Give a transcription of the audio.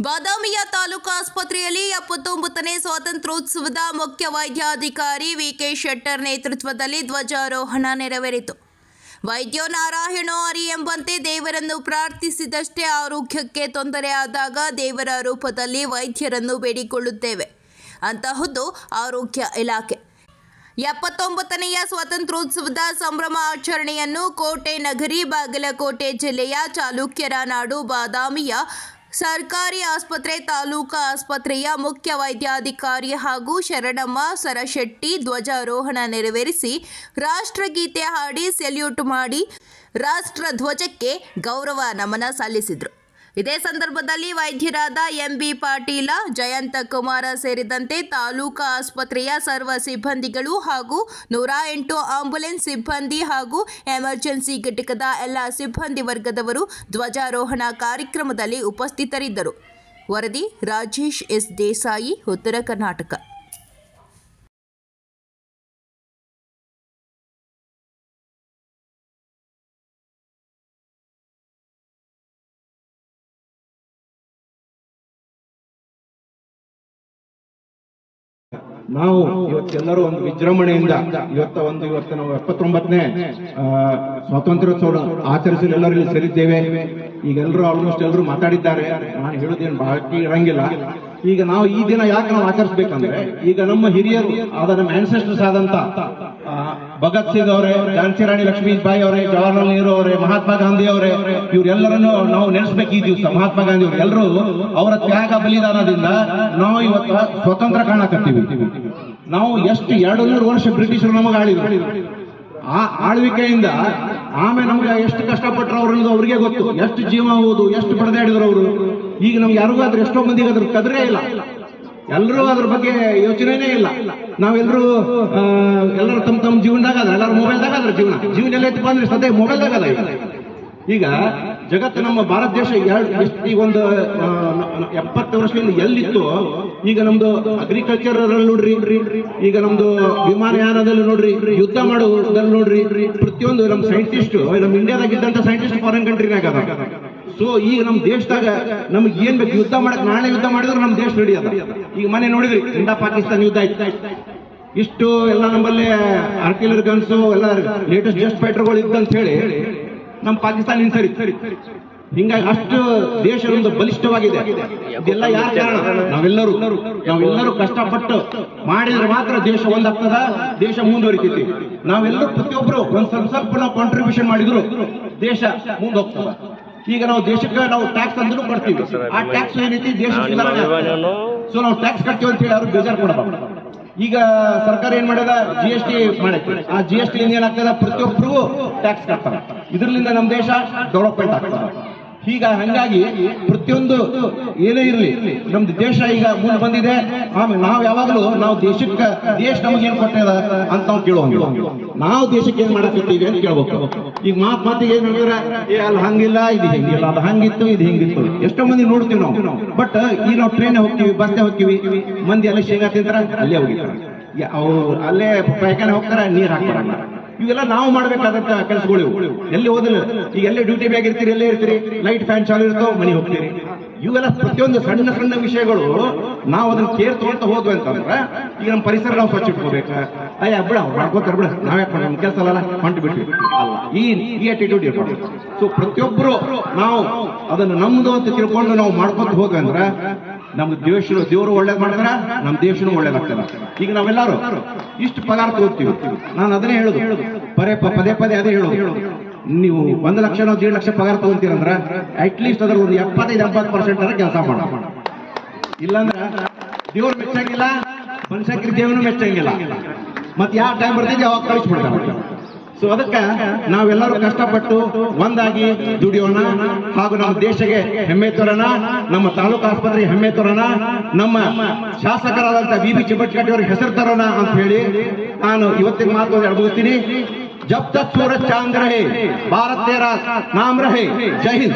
ಬಾದಾಮಿಯ ತಾಲೂಕು ಆಸ್ಪತ್ರೆಯಲ್ಲಿ ಎಪ್ಪತ್ತೊಂಬತ್ತನೇ ಸ್ವಾತಂತ್ರ್ಯೋತ್ಸವದ ಮುಖ್ಯ ವೈದ್ಯಾಧಿಕಾರಿ ವಿಕೆ ಶೆಟ್ಟರ್ ನೇತೃತ್ವದಲ್ಲಿ ಧ್ವಜಾರೋಹಣ ನೆರವೇರಿತು. ವೈದ್ಯೋ ನಾರಾಯಣೋ ಹರಿ ಎಂಬಂತೆ ದೇವರನ್ನು ಪ್ರಾರ್ಥಿಸಿದಷ್ಟೇ ಆರೋಗ್ಯಕ್ಕೆ ತೊಂದರೆಯಾದಾಗ ದೇವರ ರೂಪದಲ್ಲಿ ವೈದ್ಯರನ್ನು ಬೇಡಿಕೊಳ್ಳುತ್ತೇವೆ. ಅಂತಹದ್ದು ಆರೋಗ್ಯ ಇಲಾಖೆ. ಎಪ್ಪತ್ತೊಂಬತ್ತನೆಯ ಸ್ವಾತಂತ್ರ್ಯೋತ್ಸವದ ಸಂಭ್ರಮ ಆಚರಣೆಯನ್ನು ಕೋಟೆ ನಗರಿ ಬಾಗಲಕೋಟೆ ಜಿಲ್ಲೆಯ ಚಾಲುಕ್ಯರ ನಾಡು ಬಾದಾಮಿಯ ಸರ್ಕಾರಿ ಆಸ್ಪತ್ರೆ, ತಾಲೂಕಾ ಆಸ್ಪತ್ರೆಯ ಮುಖ್ಯ ವೈದ್ಯಾಧಿಕಾರಿ ಹಾಗೂ ಶರಣಮ್ಮ ಸರಶೆಟ್ಟಿ ಧ್ವಜಾರೋಹಣ ನೆರವೇರಿಸಿ ರಾಷ್ಟ್ರಗೀತೆ ಹಾಡಿ ಸೆಲ್ಯೂಟ್ ಮಾಡಿ ರಾಷ್ಟ್ರ ಧ್ವಜಕ್ಕೆ ಗೌರವ ನಮನ ಸಲ್ಲಿಸಿದರು. ಇದೇ ಸಂದರ್ಭದಲ್ಲಿ ವೈದ್ಯರಾದ ಎಂಬಿ ಪಾಟೀಲ, ಜಯಂತ ಕುಮಾರ ಸೇರಿದಂತೆ ತಾಲೂಕಾ ಆಸ್ಪತ್ರೆಯ ಸರ್ವ ಸಿಬ್ಬಂದಿಗಳು ಹಾಗೂ ನೂರ ಎಂಟು ಆಂಬ್ಯುಲೆನ್ಸ್ ಸಿಬ್ಬಂದಿ ಹಾಗೂ ಎಮರ್ಜೆನ್ಸಿ ಘಟಕದ ಎಲ್ಲ ಸಿಬ್ಬಂದಿ ವರ್ಗದವರು ಧ್ವಜಾರೋಹಣ ಕಾರ್ಯಕ್ರಮದಲ್ಲಿ ಉಪಸ್ಥಿತರಿದ್ದರು. ವರದಿ ರಾಜೇಶ್ ಎಸ್ ದೇಸಾಯಿ, ಉತ್ತರ ಕರ್ನಾಟಕ. ನಾವು ಇವತ್ತೆಲ್ಲರೂ ಒಂದು ವಿಜೃಂಭಣೆಯಿಂದ ಇವತ್ತ ಒಂದು ಇವತ್ತು ನಾವು ಎಪ್ಪತ್ತೊಂಬತ್ತನೇ ಸ್ವಾತಂತ್ರ್ಯೋತ್ಸವ ಆಚರಿಸಲು ಎಲ್ಲರೂ ಇಲ್ಲಿ ಸೇರಿದ್ದೇವೆ ಈಗ ಎಲ್ಲರೂ ಆಲ್ಮೋಸ್ಟ್ ಎಲ್ಲರೂ ಮಾತಾಡಿದ್ದಾರೆ. ನಾನು ಹೇಳೋದೇನು ಬಾಕಿ ಇರಂಗಿಲ್ಲ. ಈಗ ನಾವು ಈ ದಿನ ಯಾಕೆ ನಾವು ಆಚರಿಸ್ಬೇಕಂದ್ರೆ, ಈಗ ನಮ್ಮ ಹಿರಿಯರು ಆದ ನಮ್ಮ ಆನ್ಸೆಸ್ಟರ್ಸ್ ಆದಂತ ಭಗತ್ ಸಿಂಗ್ ಅವರೇ ಝಾನ್ಸಿ ರಾಣಿ ಲಕ್ಷ್ಮೀಬಾಯಿ ಅವರೇ, ಜವಾಹರ್ಲಾಲ್ ನೆಹರು ಅವರೇ, ಮಹಾತ್ಮ ಗಾಂಧಿ ಅವರೇ, ಇವರೆಲ್ಲರನ್ನು ನಾವು ನೆನೆಸಬೇಕು ಈ ದಿವಸ. ಮಹಾತ್ಮ ಗಾಂಧಿ ಅವರು ಎಲ್ಲರೂ ಅವರ ತ್ಯಾಗ ಬಲಿದಾನದಿಂದ ನಾವು ಇವತ್ತು ಸ್ವತಂತ್ರ ಕಾಣಕತ್ತೀವಿ. ನಾವು ಎಷ್ಟು ಎರಡು ನೂರು ವರ್ಷ ಬ್ರಿಟಿಷರು ನಮಗೆ ಆಳಿದ್ರು. ಆ ಆಳ್ವಿಕೆಯಿಂದ ಆಮೇಲೆ ನಮ್ಗೆ ಎಷ್ಟು ಕಷ್ಟಪಟ್ಟರು ಅವ್ರು ಅನ್ನೋದು ಅವ್ರಿಗೆ ಗೊತ್ತು. ಎಷ್ಟು ಜೀವ ಹೋದು ಎಷ್ಟು ಪಡೆದಾಡಿದ್ರು ಅವರು. ಈಗ ನಮ್ಗೆ ಯಾರಿಗೂ ಆದ್ರೆ ಎಷ್ಟೋ ಮಂದಿಗೆ ಅದ್ರ ಕದ್ರೇ ಇಲ್ಲ. ಎಲ್ಲರೂ ಅದ್ರ ಬಗ್ಗೆ ಯೋಚನೆನೇ ಇಲ್ಲ. ನಾವೆಲ್ಲರೂ ಎಲ್ಲರೂ ತಮ್ಮ ತಮ್ಮ ಜೀವನದಾಗ ಅದ ಎಲ್ಲರೂ ಮೊಬೈಲ್ದಾಗ ಅದ್ರ ಜೀವನ. ಜೀವನ ಎಲ್ಲ ಐತಪ್ಪ ಅಂದ್ರೆ ಸದ್ಯ ಮೊಬೈಲ್ದಾಗ ಅದ ಈಗ. ಈಗ ಜಗತ್ತು ನಮ್ಮ ಭಾರತ ದೇಶ ಎರಡು ಎಷ್ಟು ಈ ಒಂದು ಎಪ್ಪತ್ತು ವರ್ಷದಿಂದ ಎಲ್ಲಿತ್ತು, ಈಗ ನಮ್ದು ಅಗ್ರಿಕಲ್ಚರ್ ನೋಡ್ರಿ. ಈಗ ನಮ್ದು ವಿಮಾನಯಾನದಲ್ಲಿ ನೋಡ್ರಿ. ಯುದ್ಧ ಮಾಡೋದ್ರಲ್ಲಿ ನೋಡ್ರಿ. ಪ್ರತಿಯೊಂದು ನಮ್ಮ ಸೈಂಟಿಸ್ಟ್ ನಮ್ಮ ಇಂಡಿಯಾದಾಗ ಇದ್ದಂತ ಸೈಂಟಿಸ್ಟ್ ಫಾರಿನ್ ಕಂಟ್ರಿನಾಗ ಸೊ ಈಗ ನಮ್ಮ ದೇಶದಾಗ ನಮ್ಗೆ ಏನ್ ಬೇಕು ಯುದ್ಧ ಮಾಡಕ್ ನಾಳೆ ಯುದ್ಧ ಮಾಡಿದ್ರೆ ನಮ್ಮ ದೇಶ ರೆಡಿ ಅದ. ಈಗ ಮನೆ ನೋಡಿದ್ರಿ, ಇಂಡಾ ಪಾಕಿಸ್ತಾನ ಯುದ್ಧ ಆಯ್ತು. ಇಷ್ಟು ಎಲ್ಲ ನಮ್ಮಲ್ಲಿ ಆರ್ಟಿಲರಿ ಗನ್ಸು ಎಲ್ಲ ಲೇಟೆಸ್ಟ್ ಜಸ್ಟ್ ಫೈಟರ್ಗಳು ಇದ್ದಂತ ಹೇಳಿ ನಮ್ಮ ಪಾಕಿಸ್ತಾನ ಸರಿ? ಹಿಂಗಾಗಿ ಅಷ್ಟು ದೇಶ ಒಂದು ಬಲಿಷ್ಠವಾಗಿದೆ. ಇದೆಲ್ಲ ಯಾರ ಕಾರಣ? ನಾವೆಲ್ಲರೂ. ನಾವೆಲ್ಲರೂ ಕಷ್ಟಪಟ್ಟು ಮಾಡಿದ್ರೆ ಮಾತ್ರ ದೇಶ ಒಂದಾಗ್ತದ, ದೇಶ ಮುಂದುವರಿತೈತಿ. ನಾವೆಲ್ಲರೂ ಪ್ರತಿಯೊಬ್ಬರು ಒಂದ್ ಸ್ವಲ್ಪ ಸ್ವಲ್ಪ ಕಾಂಟ್ರಿಬ್ಯೂಷನ್ ಮಾಡಿದ್ರು ದೇಶ ಮುಂದೆ ಹೋಗ್ತದ ಈಗ ನಾವು ದೇಶಕ್ಕೆ ನಾವು ಟ್ಯಾಕ್ಸ್ ಅಂದ್ರೂ ಕೊಡ್ತೀವಿ. ಆ ಟ್ಯಾಕ್ಸ್ ಏನೈತಿ ದೇಶ ಸೊ ನಾವು ಟ್ಯಾಕ್ಸ್ ಕಟ್ತೀವಿ ಅಂತ ಹೇಳಿ ಅವ್ರಿಗೆ ಬೇಜಾರು ಕೊಡಬಾರ್ದು ಈಗ ಸರ್ಕಾರ ಏನ್ ಮಾಡ್ಯದ? ಜಿ ಎಸ್ ಟಿ ಮಾಡೈತಿ ಆ ಜಿ ಎಸ್ ಟಿ ಏನಾಗ್ತದ ಪ್ರತಿಯೊಬ್ಬರಿಗೂ ಟ್ಯಾಕ್ಸ್ ಕಟ್ತಾರ. ಇದರಿಂದ ನಮ್ಮ ದೇಶ ಡೆವಲಪ್ಮೆಂಟ್ ಆಗ್ತದ. ಈಗ ಹಂಗಾಗಿ ಪ್ರತಿಯೊಂದು ಏನೇ ಇರಲಿ, ನಮ್ದು ದೇಶ ಈಗ ಮುಂದೆ ಬಂದಿದೆ. ಆಮೇಲೆ ನಾವು ಯಾವಾಗಲೂ ನಾವು ದೇಶಕ್ಕೆ, ದೇಶ ನಮಗೆ ಏನ್ ಕೊಟ್ಟದ ಅಂತ ನಾವು ಕೇಳುವಂಗಿಲ್ಲ. ನಾವು ದೇಶಕ್ಕೆ ಏನ್ ಮಾಡಕತ್ತೀವಿ ಅಂತ ಕೇಳ್ಬೇಕು. ಈಗ ಮಾತ್, ಮಾತಿಗೆ ಏನ್ ಹೇಳಿದ್ರೆ ಅಲ್ಲಿ ಹಂಗಿಲ್ಲ, ಇದು ಹಿಂಗಿಲ್ಲ, ಅದು ಹಂಗಿತ್ತು, ಇದು ಹಿಂಗಿತ್ತು. ಎಷ್ಟೋ ಮಂದಿ ನೋಡ್ತೀವಿ ನಾವು. ಬಟ್ ಈಗ ನಾವು ಟ್ರೈನ್ ಹೋಗ್ತೀವಿ ಬಸ್ನೇ ಹೋಗ್ತೀವಿ. ಮಂದಿ ಎಲ್ಲ ಶೇಂಗಾ ತಿಂತಾರ, ಅಲ್ಲೇ ಹೋಗಿರ್ತಾರೆ. ಅವ್ರು ಅಲ್ಲೇ ಪ್ರಯಾಣ ಹೋಗ್ತಾರ, ನೀರ್ ಹಾಕ್ತಾರ ಇವೆಲ್ಲ ನಾವು ಮಾಡ್ಬೇಕಾದಂತ ಕೆಲಸಗಳು. ಎಲ್ಲಿ ಹೋದ್ರೆ ಈಗ ಎಲ್ಲೇ ಡ್ಯೂಟಿ ಬ್ಯಾಗ್ ಇರ್ತೀರಿ, ಎಲ್ಲೇ ಇರ್ತೀರಿ ಲೈಟ್ ಫ್ಯಾನ್ ಚಾಲು ಇರ್ತಾವ ಮನೆ ಹೋಗ್ತೀರಿ ಇವೆಲ್ಲ ಪ್ರತಿಯೊಂದು ಸಣ್ಣ ಸಣ್ಣ ವಿಷಯಗಳು ನಾವು ಅದನ್ನ ಕೇರ್ ತಗೊಳ್ತಾ ಹೋದ್ವಿ ಅಂತಂದ್ರೆ ಈಗ ನಮ್ಮ ಪರಿಸರ ನಾವು ಸ್ವಚ್ಛ ಇಟ್ಕೋಬೇಕ ಅಯ್ಯ ಬಿಡ ಮಾಡ್ಕೋತಾರ ಬಿಡ. ಮಾಡೋಣ ನಮ್ಮ ಕೆಲಸ ಅಲ್ಲ ಹೊಂಟು ಬಿಟ್ವಿ. ಅಲ್ಲ. ಈ ಅಟಿಟ್ಯೂಡ್ ಸೊ ಪ್ರತಿಯೊಬ್ಬರು ನಾವು ಅದನ್ನ ನಮ್ದು ಅಂತ ತಿಳ್ಕೊಂಡು ನಾವು ಮಾಡ್ಕೊತ ಹೋಗಂದ್ರ ನಮ್ ದೇಶ ದೇವರು ಒಳ್ಳೇದ್ ಮಾಡಿದ್ರ ನಮ್ ದೇಶನು ಒಳ್ಳೇದಾಗ್ತದೆ ಈಗ ನಾವೆಲ್ಲರೂ ಇಷ್ಟು ಪಗಾರ ತಗೋತೀವಿ ನಾನು ಅದನ್ನೇ ಹೇಳುದು. ಪದೇ ಪ- ಪದೇ ಪದೇ ಅದೇ ಹೇಳುದು. ನೀವು ಒಂದು ಲಕ್ಷ ನಾವು ದೇಡ್ ಲಕ್ಷ ಪಗಾರ ತಗೊಂತೀರಂದ್ರ ಅಟ್ ಲೀಸ್ಟ್ ಅದ್ರ ಒಂದು ಎಪ್ಪತ್ತೈದು ಎಂಬತ್ತು ಪರ್ಸೆಂಟ್ ಕೆಲಸ ಮಾಡ. ಇಲ್ಲಾಂದ್ರೆ ದೇವ್ರು ಮೆಚ್ಚಂಗಿಲ್ಲ ಮನುಷ್ಯ ದೇವನು ಮೆಚ್ಚಂಗಿಲ್ಲ. ಮತ್ ಯಾವ ಟೈಮ್ ಬರ್ತೈತಿ ಅವಾಗ ಕಳಿಸ್ಬಿಡ್ತಾರೆ. ಸೊ ಅದಕ್ಕೆ ನಾವೆಲ್ಲರೂ ಕಷ್ಟಪಟ್ಟು ಒಂದಾಗಿ ದುಡಿಯೋಣ ಹಾಗೂ ನಮ್ಮ ದೇಶಕ್ಕೆ ಹೆಮ್ಮೆ ತೋರೋಣ, ನಮ್ಮ ತಾಲೂಕು ಆಸ್ಪತ್ರೆ ಹೆಮ್ಮೆ ತೋರೋಣ, ನಮ್ಮ ಶಾಸಕರಾದಂಥ ಬಿ ಬಿ ಚಿಬಟ್ಕಟ್ಟಿ ಅವ್ರಿಗೆ ಹೆಸರು ತರೋಣ ಅಂತ ಹೇಳಿ ನಾನು ಇವತ್ತಿನ ಮಾತು ಮುಗಿಸ್ತೀನಿ ಜಬ್ ತಕ್ ಸೂರಜ್ ಚಾಂದ್ ರಹೆ ಭಾರತ್ ಜೈ ಹಿಂದ್.